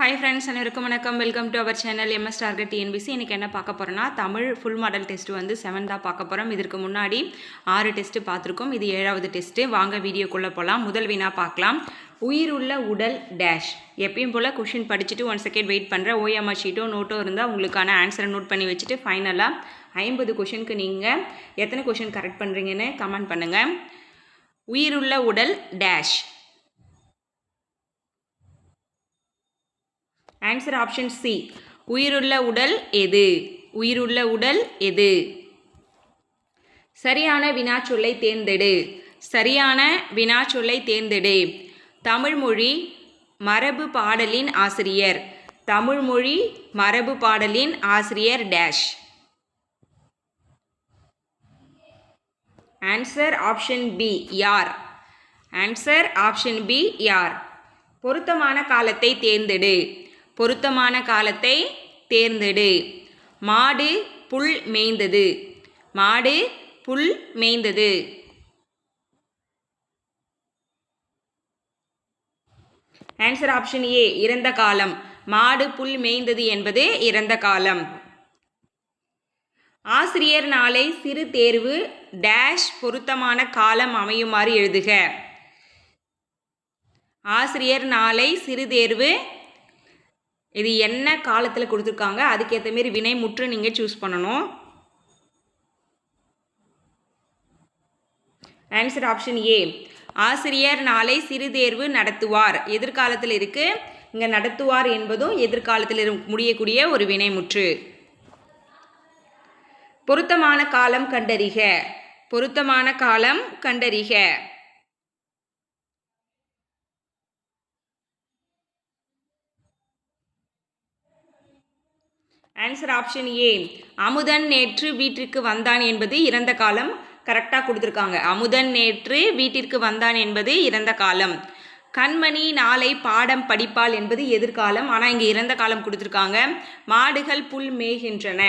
Hi friends அனைவருக்கும் வணக்கம். Welcome to our channel MS target TNPSC இன்றைக்கி என்ன பார்க்க போகிறோன்னா தமிழ் ஃபுல் மாடல் டெஸ்ட் வந்து செவன்த்தாக பார்க்க போகிறோம் இதற்கு முன்னாடி ஆறு டெஸ்ட்டு பார்த்துருக்கோம். இது ஏழாவது டெஸ்ட்டு வாங்க வீடியோக்குள்ளே போகலாம் முதல் வீணாக பார்க்கலாம். உயிர் உள்ள உடல் டேஷ் எப்பயும் போல் கொஷின் படிச்சுட்டு ஒன் செகண்ட் வெயிட் பண்ணுறேன் ஓஎம்ஆர் ஷீட்டோ நோட்டோ இருந்தால் உங்களுக்கான ஆன்சரை நோட் பண்ணி வச்சுட்டு ஃபைனலாக ஐம்பது கொஷினுக்கு நீங்கள் எத்தனை கொஷின் கரெக்ட் பண்ணுறீங்கன்னு கமெண்ட் பண்ணுங்கள் உயிருள்ள உடல் டேஷ் ஆன்சர் ஆப்ஷன் சி உயிருள்ள உடல் எது? உயிருள்ள உடல் எது? சரியான வினாச்சொல்லை தேர்ந்தெடு. சரியான வினாச்சொல்லை தேர்ந்தெடு. தமிழ்மொழி மரபு பாடலின் ஆசிரியர். தமிழ்மொழி மரபு பாடலின் ஆசிரியர் டேஷ் ஆன்சர் ஆப்ஷன் பி யார்? ஆன்சர் ஆப்ஷன் பி யார்? பொருத்தமான காலத்தை தேர்ந்தெடு. பொருத்தமான காலத்தை தேர்ந்தெடு. மாடு புல் மேய்ந்தது. மாடு புல் மேய்ந்தது. ஆன்சர் ஆப்ஷன் ஏ இறந்த காலம். மாடு புல் மேய்ந்தது என்பது இறந்த காலம். ஆசிரியர் நாளை சிறு தேர்வு டேஷ் பொருத்தமான காலம் அமையுமாறு எழுதுக. ஆசிரியர் நாளை சிறு தேர்வு இது என்ன காலத்தில் கொடுத்துருக்காங்க? அதுக்கேற்ற மாரி வினை முற்று நீங்கள் சூஸ் பண்ணணும். ஆன்சர் ஆப்ஷன் ஏ ஆசிரியர் நாளை சிறு தேர்வு நடத்துவார். எதிர்காலத்தில் இருக்கு. இங்கே நடத்துவார் என்பதும் எதிர்காலத்தில் இரு- முடியக்கூடிய ஒரு வினைமுற்று பொருத்தமான காலம் கண்டறிக. பொருத்தமான காலம் கண்டறிக. ஆன்சர் ஆப்ஷன் ஏ அமுதன் நேற்று வீட்டிற்கு வந்தான் என்பது இறந்த காலம். கரெக்டாக கொடுத்துருக்காங்க. அமுதன் நேற்று வீட்டிற்கு வந்தான் என்பது இறந்த காலம். கண்மணி நாளை பாடம் படிப்பாள் என்பது எதிர்காலம். ஆனால் இங்கே இறந்த காலம் கொடுத்துருக்காங்க. மாடுகள் புல் மேய்கின்றன.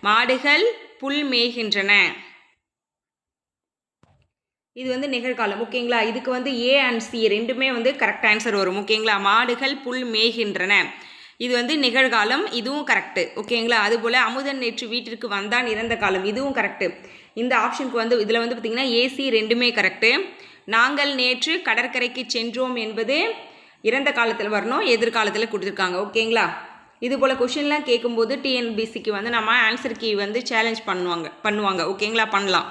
மாடுகள் புல் மேய்கின்றன. இது வந்து நிகழ்காலம். ஓகேங்களா? இதுக்கு வந்து ஏ அண்ட் சி ரெண்டுமே வந்து கரெக்ட் ஆன்சர் வரும். ஓகேங்களா? மாடுகள் புல் மேய்கின்றன. இது வந்து நிகழ்காலம் இதுவும் கரெக்டு ஓகேங்களா அதுபோல் அமுதன் நேற்று வீட்டிற்கு வந்தான் இறந்த காலம் இதுவும் கரெக்டு இந்த ஆப்ஷனுக்கு வந்து இதில் வந்து பார்த்திங்கன்னா ஏசி ரெண்டுமே கரெக்டு நாங்கள் நேற்று கடற்கரைக்கு சென்றோம் என்பது இறந்த காலத்தில் வரணும் எதிர்காலத்தில் கொடுத்துருக்காங்க. ஓகேங்களா இது போல் கொஷின்லாம் கேட்கும்போது டிஎன்பிசிக்கு வந்து நம்ம ஆன்சர் கீ வந்து சேலஞ்ச் பண்ணுவாங்க பண்ணுவாங்க. ஓகேங்களா பண்ணலாம்.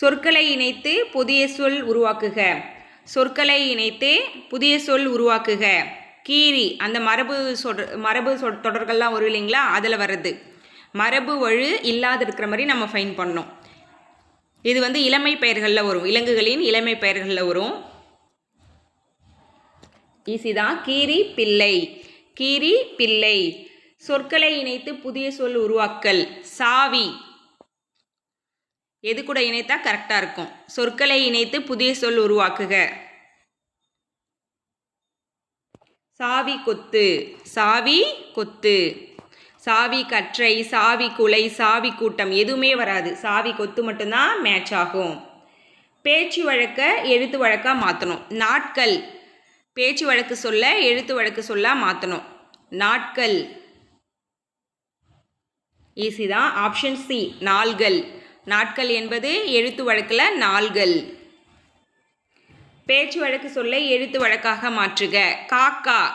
சொற்களை இணைத்து புதிய சொல் உருவாக்குக. சொற்களை இணைத்து புதிய சொல் உருவாக்குக. கீரி அந்த மரபு சொட மரபு சொ தொடர்கள்லாம் வரும் இல்லைங்களா? அதில் வர்றது. மரபு வழு இல்லாத இருக்கிற மாதிரி நம்ம ஃபைன் பண்ணோம் இது வந்து இளமை பெயர்களில் வரும். விலங்குகளின் இளமை பெயர்களில் வரும். ஈஸி தான். கீரி பிள்ளை. கீரி பிள்ளை. சொற்களை இணைத்து புதிய சொல் உருவாக்கல். சாவி. எது கூட இணைத்தா கரெக்டாக இருக்கும். சொற்களை இணைத்து புதிய சொல் உருவாக்குக. சாவி கொத்து சாவி கொத்து. சாவி கற்றை சாவி குலை சாவி கூட்டம் எதுவுமே வராது. சாவி கொத்து மட்டும்தான் மேட்ச் ஆகும். பேச்சு வழக்க எழுத்து வழக்காக மாற்றணும் நாட்கள். பேச்சு வழக்கு சொல்ல எழுத்து வழக்கு சொல்ல மாற்றணும் நாட்கள். ஈஸி தான். ஆப்ஷன் சி நாள்கள். நாட்கள் என்பது எழுத்து வழக்கில் நாள்கள். பேச்சு வழக்கு சொல்லை எழுத்து வழக்காக மாற்றுக. காக்கா.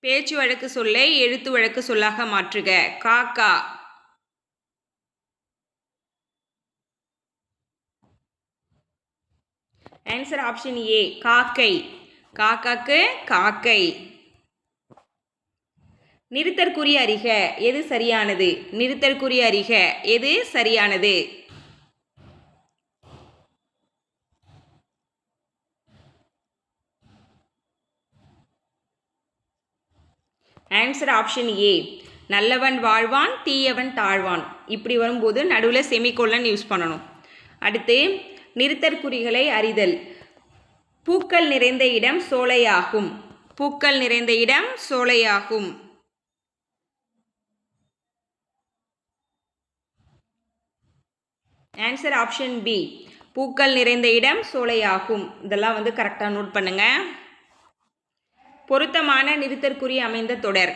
பேச்சு வழக்கு சொல்லை எழுத்து வழக்கு சொல்லாக மாற்றுக. காக்கா. ஆன்சர் ஆப்ஷன் ஏ காக்கை. காக்காக்கு காக்கை. நிறுத்தற்குரிய அறிக. எது சரியானது? நிறுத்தற்குரிய அறிக. எது சரியானது? ஆன்சர் ஆப்ஷன் ஏ நல்லவன் வாழ்வான் தீயவன் தாழ்வான். இப்படி வரும்போது நடுவில் செமிகோலன் யூஸ் பண்ணணும். அடுத்து நிறுத்தற்குறிகளை அறிதல். பூக்கள் நிறைந்த இடம் சோலையாகும். பூக்கள் நிறைந்த இடம் சோலையாகும். ஆன்சர் ஆப்ஷன் பி பூக்கள் நிறைந்த இடம் சோலையாகும். இதெல்லாம் வந்து கரெக்டாக நோட் பண்ணுங்கள் பொருத்தமான நிறுத்தற்குறி அமைந்த தொடர்.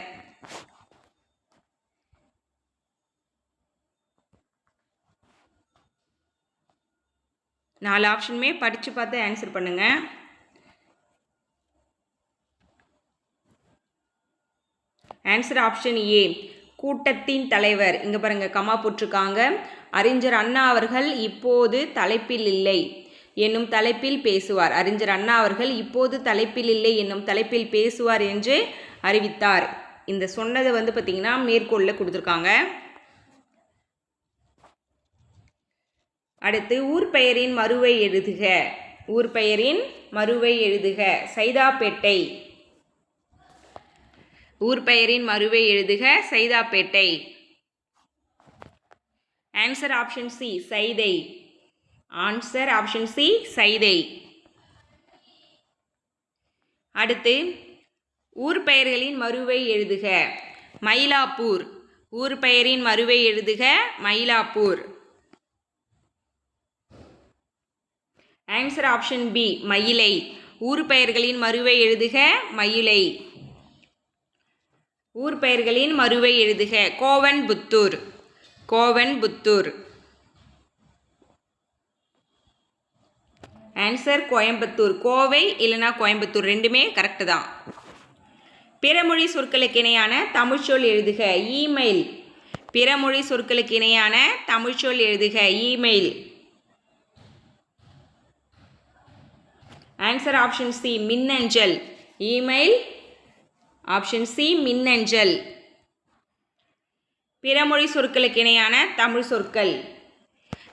நாலு ஆப்ஷனுமே படித்து பார்த்து ஆன்சர் பண்ணுங்கள் ஆன்சர் ஆப்ஷன் ஏ கூட்டத்தின் தலைவர். இங்கே பாருங்க கமா போட்டிருக்காங்க. அறிஞர் அண்ணா அவர்கள் இப்போது தலைப்பில் இல்லை. என்னும் தலைப்பில் பேசுவார். அறிஞர் அண்ணா அவர்கள் இப்போது தலைப்பில் இல்லை என்னும் தலைப்பில் பேசுவார் என்று அறிவித்தார். இந்த சொன்னதை வந்து பார்த்திங்கன்னா மேற்கோளில் கொடுத்துருக்காங்க. அடுத்து ஊர் பெயரின் மறுவை எழுதுக. ஊர் பெயரின் மறுவை எழுதுக. சைதாப்பேட்டை. ஊர் பெயரின் மறுவை எழுதுக. Saidapet. Answer option C Saidai. Answer option C Saidai. அடுத்து ஊர் பெயர்களின் மறுவை எழுதுக. மயிலாப்பூர். ஊர் பெயரின் மறுவை எழுதுக. Mylapore. Answer option B Mylai. ஊர் பெயர்களின் மறுவை எழுதுக. மயிலை. ஊர் பெயர்களின் மறுவை எழுதுக. கோவன் புத்தூர் கோவன் புத்தூர் ஆன்சர் கோயம்புத்தூர் கோவை இல்லைனா கோயம்புத்தூர் ரெண்டுமே கரெக்டு தான். பிறமொழி சொற்களுக்கு இணையான தமிழ்ச்சொல் எழுதுக. இமெயில் பிறமொழி சொற்களுக்கு இணையான தமிழ்ச்சொல் எழுதுக. இமெயில் ஆன்சர் ஆப்ஷன் சி மின்னஞ்சல். இமெயில் ஆப்ஷன் சி மின்னஞ்சல். பிறமொழி சொற்களுக்கு இணையான தமிழ் சொற்கள்.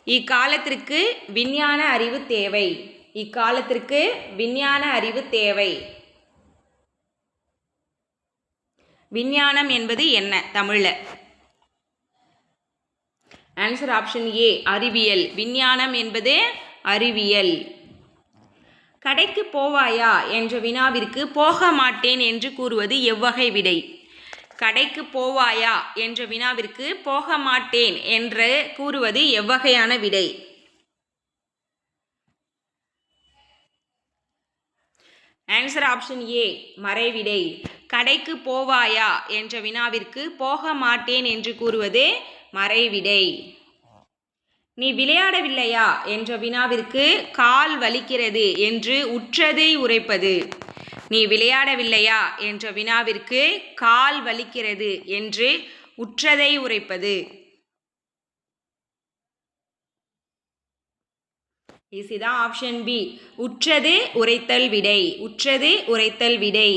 இக்காலத்திற்கு விஞ்ஞான அறிவு தேவை. இக்காலத்திற்கு விஞ்ஞான அறிவு தேவை. விஞ்ஞானம் என்பது என்ன? தமிழில். ஆன்சர் ஆப்ஷன் ஏ அறிவியல். விஞ்ஞானம் என்பது அறிவியல். கடைக்கு போவாயா என்ற வினாவிற்கு போக மாட்டேன் என்று கூறுவது எவ்வகை விடை? கடைக்கு போவாயா என்ற வினாவிற்கு போக மாட்டேன் என்று கூறுவது எவ்வகையான விடை? ஆன்சர் ஆப்ஷன் ஏ மறைவிடை. கடைக்கு போவாயா என்ற வினாவிற்கு போக மாட்டேன் என்று கூறுவது மறைவிடை. நீ விளையாடவில்லையா என்ற வினாவிற்கு கால் வலிக்கிறது என்று உற்றதை உரைப்பது. நீ விளையாடவில்லையா என்ற வினாவிற்கு கால் வலிக்கிறது என்று உற்றதை உரைப்பது. ஈஸிதான் ஆப்ஷன் பி உற்றது உரைத்தல் விடை. உற்றது உரைத்தல் விடை.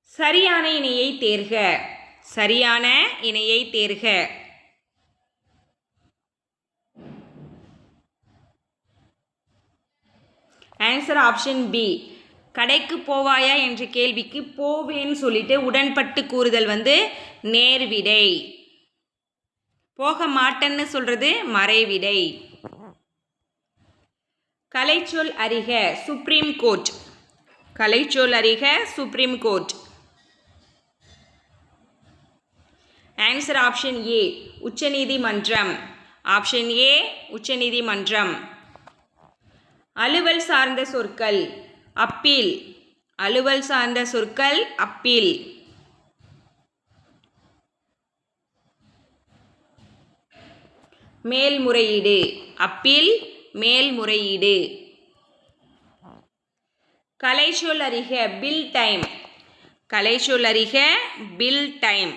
சரியான இணையை தேர்க. சரியான இணையை தேர்க. ஆன்சர் ஆப்ஷன் பி கடைக்கு போவாயா என்ற கேள்விக்கு போவேன்னு சொல்லிட்டு உடன்பட்டு கூறுதல் வந்து நேர்விடை. போக மாட்டேன்னு சொல்றது மறைவிடை. கலைச்சொல் அறிக சுப்ரீம் கோர்ட் கலைச்சொல் அறிக supreme court answer option A உச்சநீதிமன்றம். ஆப்ஷன் ஏ உச்சநீதிமன்றம். அலுவல் சார்ந்த சொற்கள் அப்பீல். அலுவல் சார்ந்த சொற்கள் அப்பீல். மேல்முறையீடு அப்பீல். மேல்முறையீடு. கலைச்சொல் அறிக பில் டைம் கலைச்சொல் அறிக பில் டைம்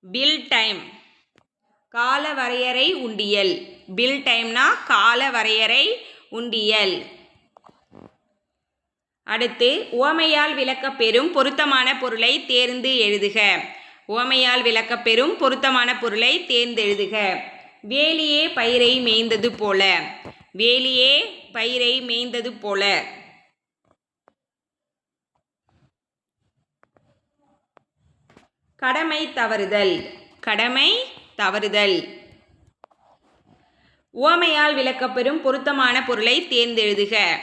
பில் டைம் கால வரையறை உண்டியல். பில் டைம்னா கால வரையறை உண்டியல். அடுத்து உவமையால் விளக்கப்பெறும் பொருத்தமான பொருளை தேர்ந்து எழுதுக. உவமையால் விளக்கப்பெறும் பொருத்தமான பொருளை தேர்ந்தெழுதுக. வேலியே பயிரை மேய்ந்தது போல. வேலியே பயிரை மேய்ந்தது போல. கடமை தவறுதல். கடமை தவறுதல். உவமையால் விளக்கப்பெறும் பொருத்தமான பொருளை தேர்ந்தெழுதுக.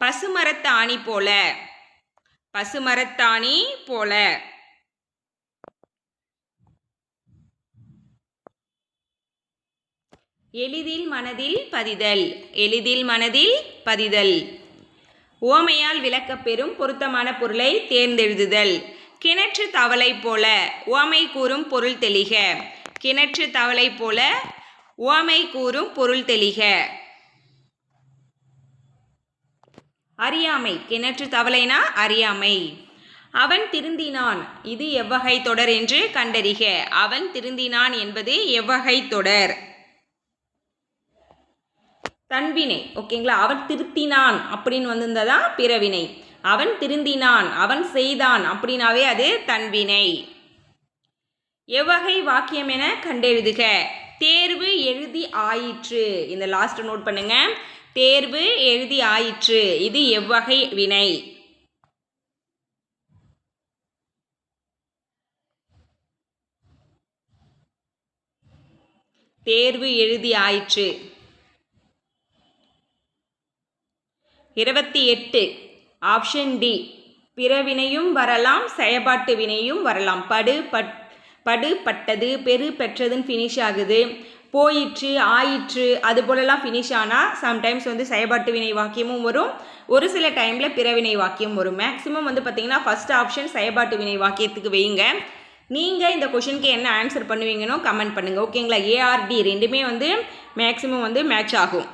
பசுமரத்தாணி போல. பசுமரத்தாணி போல. எளிதில் மனதில் பதிதல். எளிதில் மனதில் பதிதல். ஓமையால் விளக்கப்பெறும் பொருத்தமான பொருளை தேர்ந்தெழுதுதல். கிணற்று தவளை போல ஓமை கூறும் பொருள் தெளிக. கிணற்று தவளை போல ஓமை கூறும் பொருள் தெளிக. அறியாமை. கிணற்று தவளைனா அறியாமை. அவன் திருந்தினான். இது எவ்வகை தொடர் என்று கண்டறிக. அவன் திருந்தினான் என்பது எவ்வகை தொடர். தன்வினை ஓகேங்களா? அவன் திருத்தினான் அப்படின்னு வந்திருந்ததான் பிறவினை. அவன் திருந்தினான் அவன் செய்தான் அப்படின்னாவே அது தன்வினை. எவ்வகை வாக்கியம் என கண்டெழுதுக. தேர்வு எழுதி ஆயிற்று. இந்த லாஸ்ட் நோட் பண்ணுங்க. தேர்வு எழுதி ஆயிற்று. இது எவ்வகை வினை. தேர்வு எழுதி ஆயிற்று. இருபத்தி எட்டு. ஆப்ஷன் டி பிறவினையும் வரலாம் செயல்பாட்டு வினையும் வரலாம். படு பட் படு பட்டது பெரு பெற்றதுன்னு ஃபினிஷ் ஆகுது. போயிற்று ஆயிற்று அது போலலாம் ஃபினிஷ் ஆனால் சம்டைம்ஸ் வந்து செயல்பாட்டு வினை வாக்கியமும் வரும். ஒரு சில டைமில் பிறவினை வாக்கியம் வரும். மேக்ஸிமம் வந்து பார்த்திங்கன்னா ஃபஸ்ட் ஆப்ஷன் செயல்பாட்டு வினை வாக்கியத்துக்கு வைங்க நீங்கள் இந்த கொஷனுக்கு என்ன ஆன்சர் பண்ணுவீங்கன்னு கமெண்ட் பண்ணுங்கள் ஓகேங்களா ஏஆர்டி ரெண்டுமே வந்து மேக்ஸிமம் வந்து மேட்ச் ஆகும்.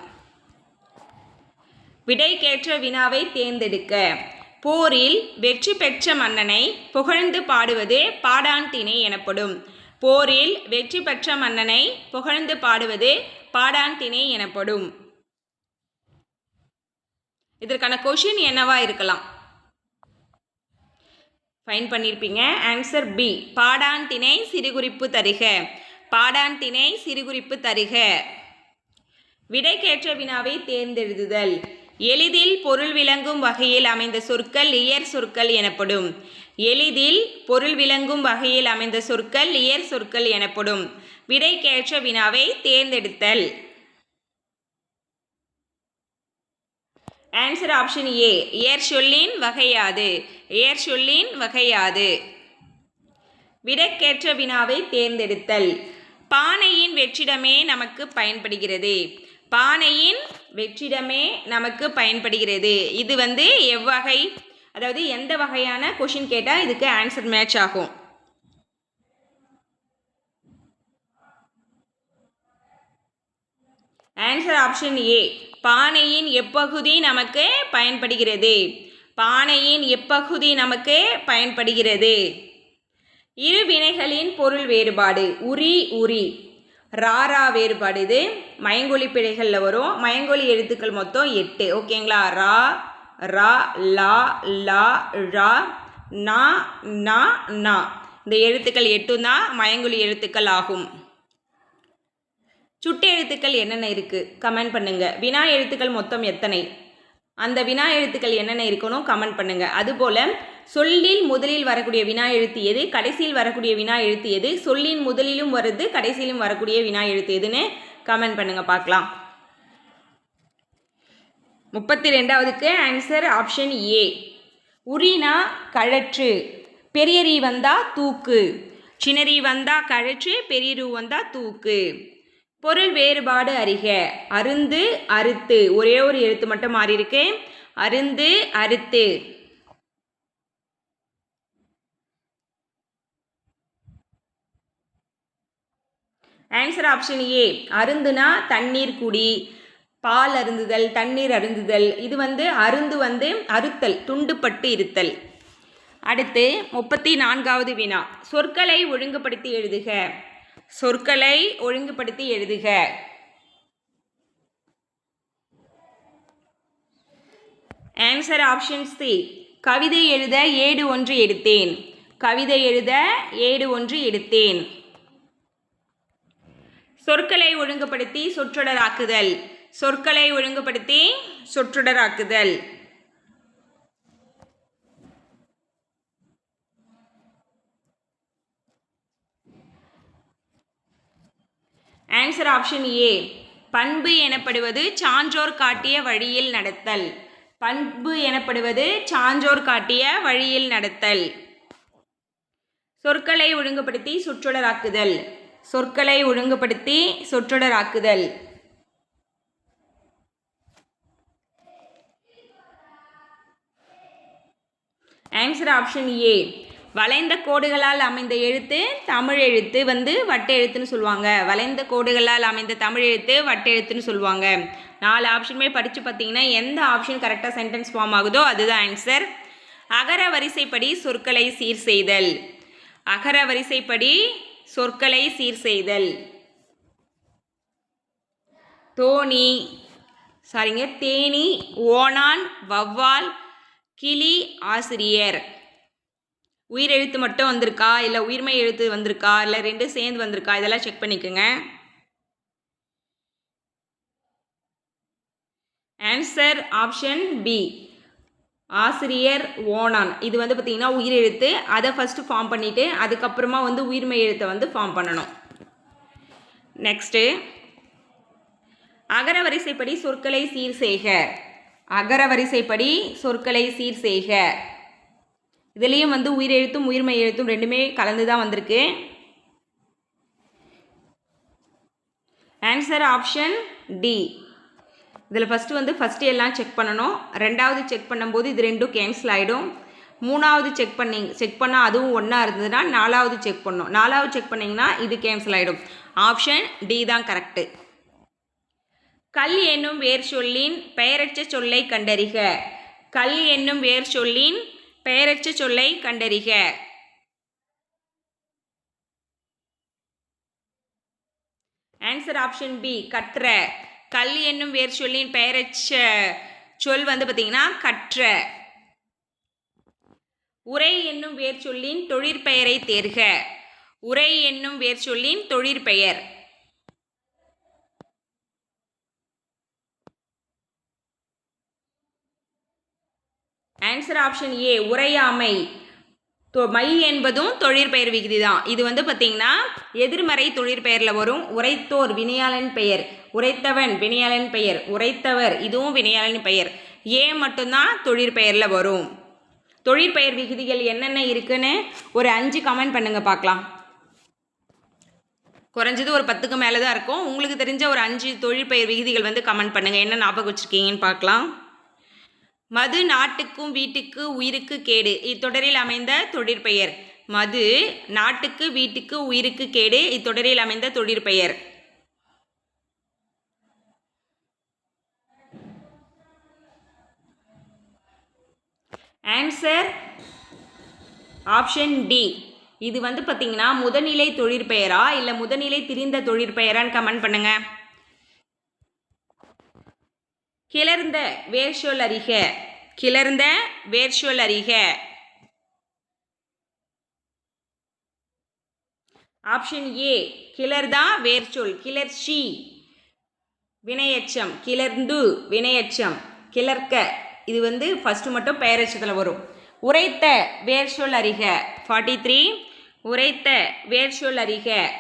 விடைக்கேற்ற வினாவை தேர்ந்தெடுக்க. போரில் வெற்றி பெற்ற மன்னனை புகழ்ந்து பாடுவது பாடான் எனப்படும். போரில் வெற்றி பெற்ற மன்னனை புகழ்ந்து பாடுவது பாடான் திணை எனப்படும். இதற்கான கொஷின் என்னவா இருக்கலாம்? ஃபைன் பண்ணியிருப்பீங்க ஆன்சர் பி பாடாந்திணை சிறுகுறிப்பு தருக. பாடாந்திணை சிறுகுறிப்பு தருக. விடைக்கேற்ற வினாவை தேர்ந்தெழுதுதல். எளிதில் பொருள் விளங்கும் வகையில் அமைந்த சொற்கள் இயற் சொற்கள் எனப்படும். எளிதில் பொருள் விளங்கும் வகையில் அமைந்த சொற்கள் இயற் சொற்கள் எனப்படும். விடைக்கேற்ற வினாவை தேர்ந்தெடுத்தல். ஆன்சர் ஆப்ஷன் ஏ ஏர் சொல்லின் வகையாது. ஏர் சொல்லின் வகையாது. விடைக்கேற்ற வினாவை தேர்ந்தெடுத்தல். பானையின் வெற்றிடமே நமக்கு பயன்படுகிறது. பானையின் வெற்றிடமே நமக்கு பயன்படுகிறது. இது வந்து எவ்வகை? அதாவது எந்த வகையான கொஷின் கேட்டால் இதுக்கு ஆன்சர் மேட்ச் ஆகும். ஆன்சர் ஆப்ஷன் ஏ பானையின் எப்பகுதி நமக்கு பயன்படுகிறது? பானையின் எப்பகுதி நமக்கு பயன்படுகிறது? இரு வினைகளின் பொருள் வேறுபாடு. உரி உரி. ராரா வேறுபாடு இது மயங்கொலி பிழைகளில் வரும். மயங்கொலி எழுத்துக்கள் மொத்தம் எட்டு. ஓகேங்களா? ரா ரா லா லா ழா நா நா நா. இந்த எழுத்துக்கள் எட்டும் தான் மயங்கொலி எழுத்துக்கள் ஆகும். சுட்டு எழுத்துக்கள் என்னென்ன இருக்குது கமெண்ட் பண்ணுங்கள் வினா எழுத்துக்கள் மொத்தம் எத்தனை? அந்த வினா எழுத்துக்கள் என்னென்ன இருக்கணும்? கமெண்ட் பண்ணுங்கள் அதுபோல் சொல்லில் முதலில் வரக்கூடிய வினா எழுத்து எது? கடைசியில் வரக்கூடிய வினா எழுத்து எது? சொல்லின் முதலிலும் வருது கடைசியிலும் வரக்கூடிய வினா எழுத்து எதுன்னு கமெண்ட் பண்ணுங்கள் பார்க்கலாம். முப்பத்தி ரெண்டாவதுக்கு ஆன்சர் ஆப்ஷன் ஏ உரினா கழற்று பெரியரி வந்தா தூக்கு. சின்னரி வந்தா கழற்று பெரியரு வந்தா தூக்கு. பொருள் வேறுபாடு அறிக. அருந்து அறுத்து ஒரே ஒரு எழுத்து மட்டும் மாறி இருக்கு அருந்து அறுத்து. ஆன்சர் ஆப்ஷன் ஏ அருந்துனா தண்ணீர் குடி பால் அருந்துதல் தண்ணீர் அருந்துதல். இது வந்து அருந்து வந்து அறுத்தல் துண்டுப்பட்டு இருத்தல். அடுத்து முப்பத்தி நான்காவது வினா. சொற்களை ஒழுங்குபடுத்தி எழுதுக. சொற்களை ஒழுங்குபடுத்தி எழுதுக. ஆன்சர் ஆப்ஷன் சி கவிதை எழுத ஏடு ஒன்று எடுத்தேன். கவிதை எழுத ஏடு ஒன்று எடுத்தேன். சொற்களை ஒழுங்குபடுத்தி சொற்றொடராக்குதல். சொற்களை ஒழுங்குபடுத்தி சொற்றொடராக்குதல். ஆன்சர் ஆப்ஷன் ஏ பண்பு எனப்படுவது சான்றோர் காட்டிய வழியில் நடத்தல். பண்பு எனப்படுவது சான்றோர் காட்டிய வழியில் நடத்தல். சொற்களை ஒழுங்குபடுத்தி சுற்றுலராக்குதல் சொற்களை ஒழுங்குபடுத்தி சொற்றொடராக்குதல். ஆன்சர் ஆப்ஷன் ஏ வளைந்த கோடுகளால் அமைந்த எழுத்து தமிழ் எழுத்து வந்து வட்ட எழுத்துன்னு சொல்லுவாங்க. வளைந்த கோடுகளால் அமைந்த தமிழ் எழுத்து வட்ட எழுத்துன்னு சொல்லுவாங்க. நாலு ஆப்ஷனுமே படித்து பார்த்தீங்கன்னா எந்த ஆப்ஷன் கரெக்டாக சென்டென்ஸ் ஃபார்ம் ஆகுதோ அதுதான் ஆன்சர் அகர வரிசைப்படி சொற்களை சீர் செய்தல். அகர வரிசைப்படி சொற்களை சீர் செய்தல். தோணி சாரிங்க தேனி ஓணான் வவ்வால் கிளி ஆசிரியர். உயிர் எழுத்து மட்டும் வந்திருக்கா? இல்லை உயிர்மை எழுத்து வந்திருக்கா? இல்லை ரெண்டும் சேர்ந்து வந்திருக்கா? இதெல்லாம் செக் பண்ணிக்கோங்க. ஆன்சர் ஆப்ஷன் பி ஆசிரியர் ஓணான் இது வந்து பார்த்திங்கன்னா உயிரெழுத்து அதை ஃபஸ்ட்டு ஃபார்ம் பண்ணிவிட்டு அதுக்கப்புறமா வந்து உயிர்மை எழுத்தை வந்து ஃபார்ம் பண்ணணும். நெக்ஸ்ட்டு அகர வரிசைப்படி சொற்களை சீர் செய்க. அகர வரிசைப்படி சொற்களை சீர் செய்க. இதுலேயும் வந்து உயிரெழுத்தும் உயிர்மை எழுத்தும் ரெண்டுமே கலந்து தான் வந்திருக்கு. ஆன்சர் ஆப்ஷன் டி இதில் ஃபஸ்ட்டு வந்து ஃபஸ்ட்டு எல்லாம் செக் பண்ணணும். ரெண்டாவது செக் பண்ணும்போது இது ரெண்டும் கேன்சல் ஆகிடும் மூணாவது செக் பண்ணி செக் பண்ணால் அதுவும் ஒன்றா இருந்ததுன்னா நாலாவது செக் பண்ணணும் நாலாவது செக் பண்ணிங்கன்னா இது கேன்சல் ஆகிடும் ஆப்ஷன் டி தான் கரெக்டு கல் என்னும் வேர் சொல்லின் பெயரற்ற சொல்லை கண்டறிக. கல் என்னும் வேர் சொல்லின் பெயரற்ற சொல்லை கண்டறிக. ஆன்சர் ஆப்ஷன் பி கற்ற. கல் என்னும் வேர் சொல்லின் பெயரச்ச சொல் வந்து பார்த்திங்கன்னா கற்ற. உரை என்னும் வேர் சொல்லின் தொழிற்பெயரை தேர்க. உரை என்னும் வேர் சொல்லின் தொழிற்பெயர் ஆன்சர் ஆப்ஷன் ஏ உரையாமை. மை என்பதும் தொழிற்பெயர் விகுதி தான். இது வந்து பார்த்தீங்கன்னா எதிர்மறை தொழிற்பெயரில் வரும். உரைத்தோர் வினையாளன் பெயர். உரைத்தவன் வினையாளன் பெயர். உரைத்தவர் இதுவும் வினையாளன் பெயர். ஏ மட்டும்தான் தொழிற்பெயரில் வரும். தொழிற்பெயர் விகுதிகள் என்னென்ன இருக்குன்னு ஒரு அஞ்சு கமெண்ட் பண்ணுங்கள் பார்க்கலாம் குறைஞ்சது ஒரு பத்துக்கு மேலே தான் இருக்கும். உங்களுக்கு தெரிஞ்ச ஒரு அஞ்சு தொழிற்பெயர் விகுதிகள் வந்து கமெண்ட் பண்ணுங்கள் என்ன ஞாபகம் வச்சுருக்கீங்கன்னு பார்க்கலாம் மது நாட்டுக்கும் வீட்டுக்கு உயிருக்கு கேடு. இத்தொடரில் அமைந்த தொழிற்பெயர். மது நாட்டுக்கு வீட்டுக்கு உயிருக்கு கேடு. இத்தொடரில் அமைந்த தொழிற்பெயர். ஆன்சர் ஆப்ஷன் டி இது வந்து பார்த்தீங்கன்னா முதநிலை தொழிற்பெயரா? இல்லை முதநிலை திரிந்த தொழிற்பெயரான்னு கமெண்ட் பண்ணுங்கள் கிளர்ந்த வேர்ச்சொல் அறிக. கிளர்ந்த வேர்ச்சொல் அறிக. ஆப்ஷன் ஏ கிளர்தா வேர்ச்சொல் கிளர்ச்சி. வினையச்சம் கிளர்ந்து வினையச்சம் கிளர்க்க. இது வந்து ஃபஸ்ட்டு மட்டும் பெயரச்சத்தில் வரும். உரைத்த வேர்ச்சொல் அறிக. ஃபார்ட்டி த்ரீ உரைத்த வேர்ச்சொல் அறிக.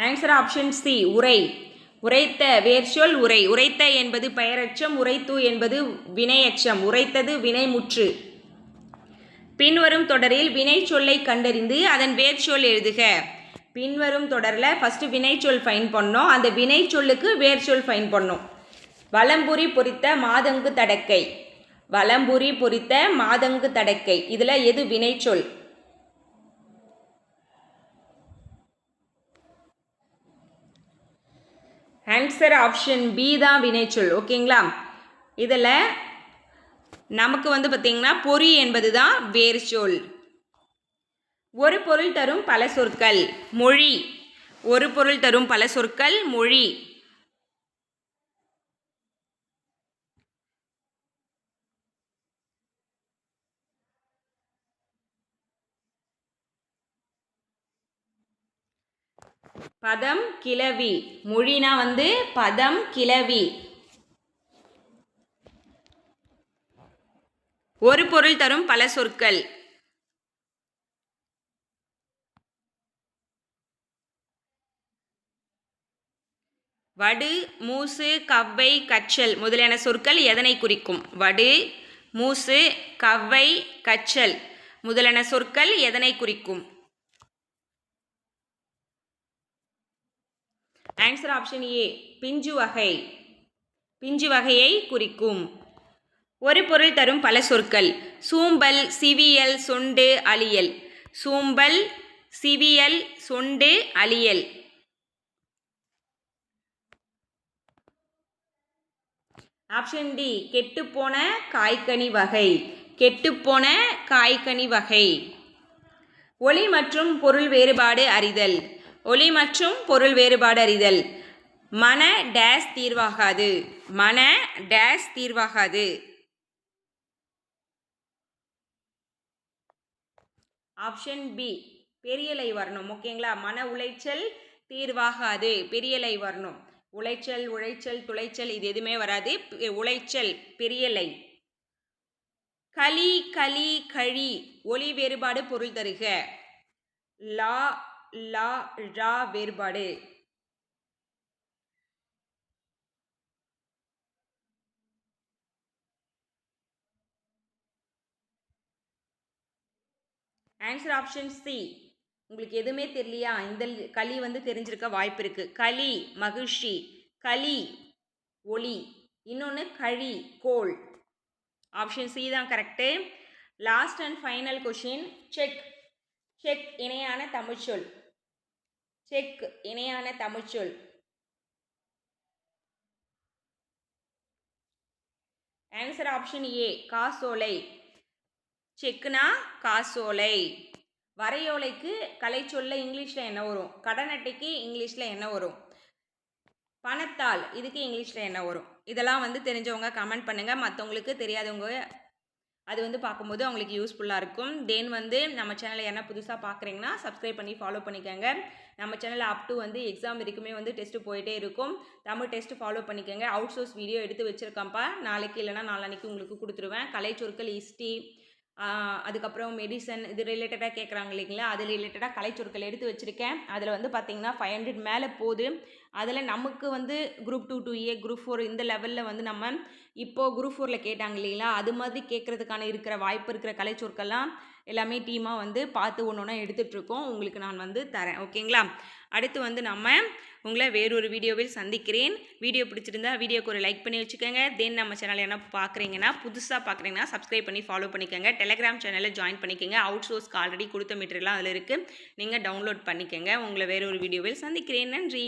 ஆன்சர் ஆப்ஷன் சி உரை. உரைத்த வேர்ச்சொல் உரை. உரைத்த என்பது பெயரச்சம் உரைத்து என்பது வினையச்சம். உரைத்தது வினைமுற்று. பின்வரும் தொடரில் வினைச்சொல்லை கண்டறிந்து அதன் வேர்ச்சொல் எழுதுக. பின்வரும் தொடரில் ஃபஸ்ட்டு வினைச்சொல் ஃபைன் பண்ணோம். அந்த வினைச்சொல்லுக்கு வேர்ச்சொல் ஃபைன் பண்ணோம். வலம்புரி பொரித்த மாதங்கு தடக்கை. வலம்புரி பொரித்த மாதங்கு தடக்கை. இதில் எது வினைச்சொல் ஆன்சர் ஆப்ஷன் பி தான் வினைச்சொல் ஓகேங்களா? இதில் நமக்கு வந்து பார்த்திங்கன்னா பொறி என்பது தான் வேர் சொல். ஒரு பொருள் தரும் பல சொற்கள் மொழி. ஒரு பொருள் தரும் பல சொற்கள் மொழி. பதம் கிளவி. மொழினா வந்து பதம் கிளவி. ஒரு பொருள் தரும் பல சொற்கள். வடு மூசு கவ்வை கச்சல் முதலியன சொற்கள் எதனை குறிக்கும்? வடு மூசு கவ்வை கச்சல் முதலான சொற்கள் எதனை குறிக்கும்? ஆன்சர் ஆப்ஷன் ஏ பிஞ்சு வகை. பிஞ்சு வகையை குறிக்கும். ஒரு பொருள் தரும் பல சொற்கள். சூம்பல் சிவியல் சொண்டு அழியல். சூம்பல் சிவியல் சொண்டு அழியல். ஆப்ஷன் டி கெட்டுப்போன காய்கனி வகை. கெட்டுப்போன காய்கனி வகை. ஒளி மற்றும் பொருள் வேறுபாடு அறிதல். ஒளி மற்றும் பொருள் வேறுபாடு அறிதல். மன டேஸ் தீர்வாகாது. மன டேஸ் தீர்வாகாது. ஆப்ஷன் பி பெரியலை வரணும். ஓகேங்களா? மன உளைச்சல் தீர்வாகாது. பெரியலை வரணும். உளைச்சல் உழைச்சல் துளைச்சல் இது எதுவுமே வராது. உளைச்சல் பெரியலை. களி களி கழி ஒளி வேறுபாடு பொருள் தருக. லா லா ழா வேறுபாடு. ஆன்சர் ஆப்ஷன் சி உங்களுக்கு எதுவுமே தெரியலையா? இந்த களி வந்து தெரிஞ்சிருக்க வாய்ப்பு இருக்கு. களி மகிழ்ச்சி. களி ஒளி. இன்னொன்று கழி கோல். ஆப்ஷன் சி தான் correct last and final question check check இணையான தமிழ்ச்சொல். செக் இணையான தமிழ்ச்சொல் ஆன்சர் ஆப்ஷன் ஏ காசோலை. செக்குனா காசோலை. வரையோலைக்கு கலைச்சொல்ல இங்கிலீஷில் என்ன வரும்? கடன் அட்டைக்கு இங்கிலீஷில் என்ன வரும்? பணத்தாள் இதுக்கு இங்கிலீஷில் என்ன வரும்? இதெல்லாம் வந்து தெரிஞ்சவங்க கமெண்ட் பண்ணுங்கள் மற்றவங்களுக்கு தெரியாதவங்க அது வந்து பார்க்கும்போது அவங்களுக்கு யூஸ்ஃபுல்லாக இருக்கும். தென் வந்து நம்ம சேனலை என்ன புதுசாக பார்க்குறீங்கன்னா சப்ஸ்கிரைப் பண்ணி ஃபாலோ பண்ணிக்கோங்க. நம்ம சேனலில் அப் டு வந்து எக்ஸாம் வரைக்குமே வந்து டெஸ்ட்டு போயிட்டே இருக்கும். தமிழ் டெஸ்ட் ஃபாலோ பண்ணிக்கோங்க. அவுட் சோர்ஸ் வீடியோ எடுத்து வச்சுருக்கேன்ப்பா. நாளைக்கு இல்லைனா நாளான்னைக்கு உங்களுக்கு கொடுத்துருவேன். கலைச்சொற்கள் ஹிஸ்ட்ரி அதுக்கப்புறம் மெடிசன் இது ரிலேட்டடாக கேட்குறாங்க இல்லைங்களா? அது ரிலேட்டடாக கலைச்சொற்கள் எடுத்து வச்சுருக்கேன். அதில் வந்து பார்த்திங்கன்னா ஃபைவ் ஹண்ட்ரட் மேலே போகுது. அதில் நமக்கு வந்து group two two A group four இந்த லெவலில் வந்து நம்ம இப்போது குரூப் ஃபோரில் கேட்டாங்க இல்லைங்களா? அது மாதிரி கேட்குறதுக்கான இருக்கிற வாய்ப்பு இருக்கிற கலைச்சொற்கள்லாம் எல்லாமே டீமாக வந்து பார்த்து ஒன்று ஒன்றா எடுத்துகிட்ருக்கோம் உங்களுக்கு நான் வந்து தரேன். ஓகேங்களா அடுத்து வந்து நம்ம உங்களை வேறொரு வீடியோவில் சந்திக்கிறேன். வீடியோ பிடிச்சிருந்தா வீடியோக்கு ஒரு லைக் பண்ணி வச்சுக்கோங்க. தென் நம்ம சேனல் என்ன பார்க்குறீங்கன்னா புதுசாக பார்க்குறீங்கன்னா சப்ஸ்கிரைப் பண்ணி ஃபாலோ பண்ணிக்கோங்க. டெலகிராம் சேனலில் ஜாயின் பண்ணிக்கோங்க. அவுட் சோர்ஸ்க்கு ஆல்ரெடி கொடுத்த மீட்டர்லாம் அதில் இருக்குது நீங்கள் டவுன்லோட் பண்ணிக்கோங்க. உங்களை வேறொரு வீடியோவில் சந்திக்கிறேன். நன்றி.